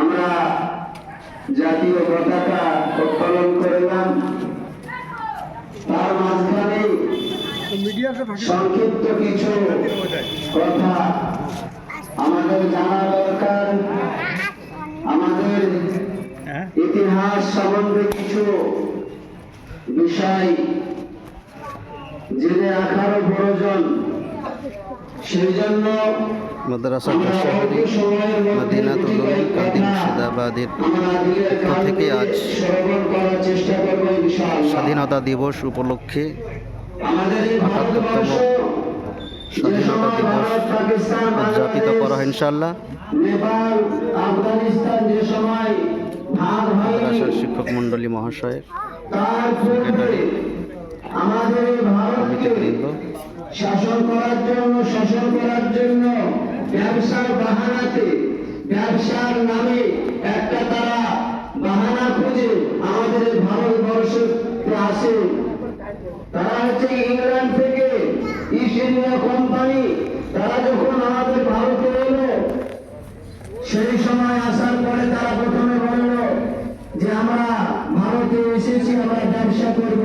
আমরা জাতীয় পতাকা উত্তোলন করলাম। তার মাঝখানে সংক্ষিপ্ত কিছু কথা আমাদের জানা দরকার। আমাদের ইতিহাস সম্বন্ধে কিছু বিষয় জেনে রাখারও প্রয়োজন। মাদ্রাসা আমরা শাহরি অল্প সময়ের মধ্যে মদিনাতুল কাদিম মুর্শিদাবাদের পক্ষ থেকে আজ স্বাধীনতা দিবস উপলক্ষে স্বাধীনতা দিবস উদযাপিত করা হয় ইনশাল্লাহ মাদ্রাসার শিক্ষক মণ্ডলী মহাশয়ের ভারতকে কমিটিবৃন্দ শাসন করার জন্য শাসন করার জন্য ব্যবসার বাহানাতে, ব্যবসার নামে একটা তারা বাহানা খুঁজে আমাদের ভারতবর্ষে আসে তারা হচ্ছে ইংল্যান্ড থেকে ইস্ট ইন্ডিয়া কোম্পানি তারা যখন আমাদের ভারতে এলো, সেই সময় আসার পরে তারা প্রথমে বলল যে, আমরা ভারতে এসেছি, আমরা ব্যবসা করব।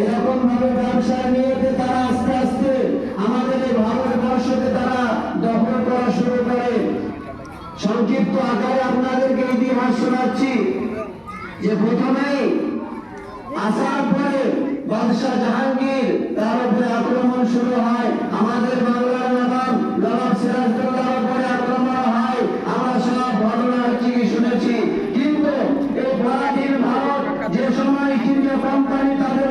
এরকম ভাবে ব্যবসা নিয়েতে তারা আস্তে আস্তে আমাদের এই ভারতবর্ষকে তারা দখল করা শুরু করে সংক্ষিপ্ত আকারে আপনাদেরকে ইতিহাস শোনাচ্ছি যে প্রথমেই আসার পরে বাদশাহ জাহাঙ্গীর তার উপরে আক্রমণ শুরু হয়। আমাদের বাংলার নবাব নবাব সিরাজদৌল্লার উপরে আক্রমণ হয়। আমরা সব ঘটনা কি শুনেছি। কিন্তু এই পরাধীন ভারত যে সময় ইন্ডিয়া কোম্পানি তাদের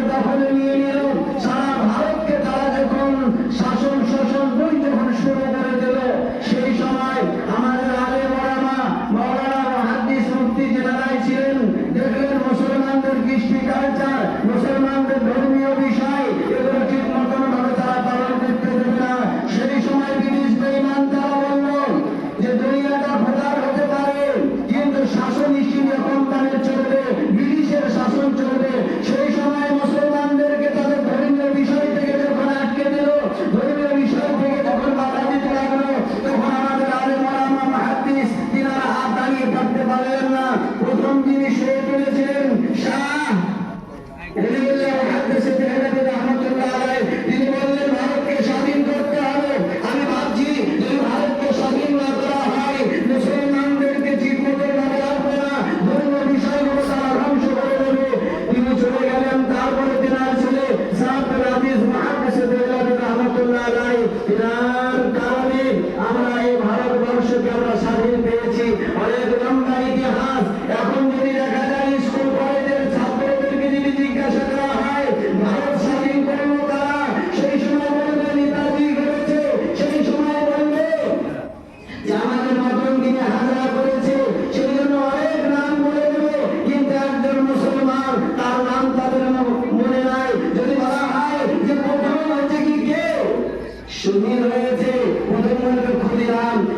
রয়েছে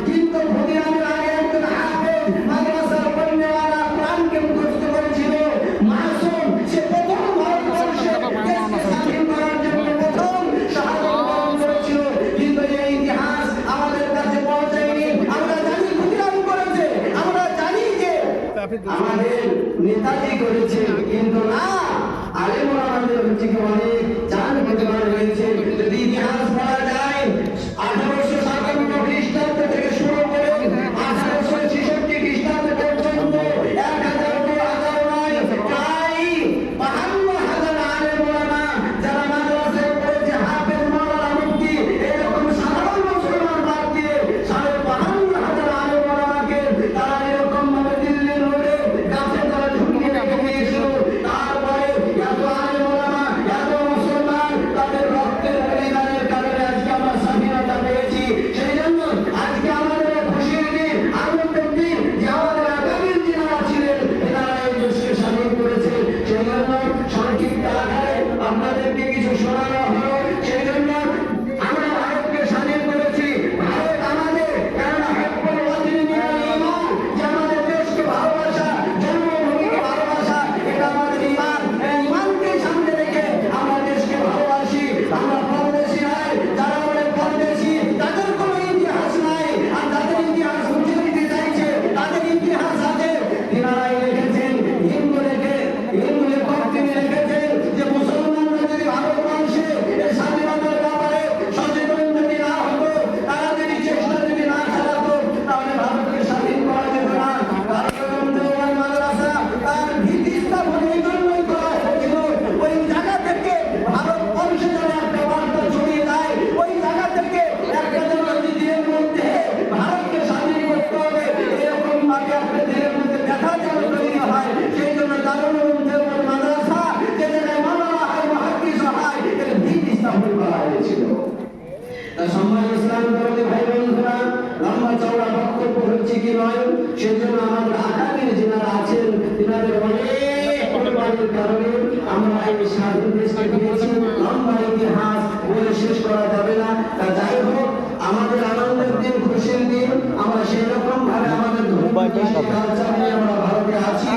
কিন্তু আগে একজন হাফেজ, মাদ্রাসার প্রাণকে মুখস্থ করেছিল। মাসুম, সে প্রথম স্বাধীন করার জন্য প্রথম বরণ করেছিল। কিন্তু এই ইতিহাস আমাদের কাছে পৌঁছায়নি। আমরা জানি ক্ষুদিরাম করেছে। আমরা জানি যে আমাদের নেতাজি করেছে। কিন্তু না আলেমরা আমাদের হচ্ছে অনেক আমাদেরকে কিছু শোনানো হলো সেজন্য আমাদের আগামী যারা আছেন তিনাদের অনেক কোরবানির কারণে আমরা এই স্বাধীন দেশকে পেয়েছি লম্বা ইতিহাস বলে শেষ করা যাবে না তা যাই হোক আমাদের আনন্দের দিন খুশির দিন আমরা সেই রকম ভাবে আমাদের ধর্মীয় কালচার নিয়ে আমরা ভারতে আছি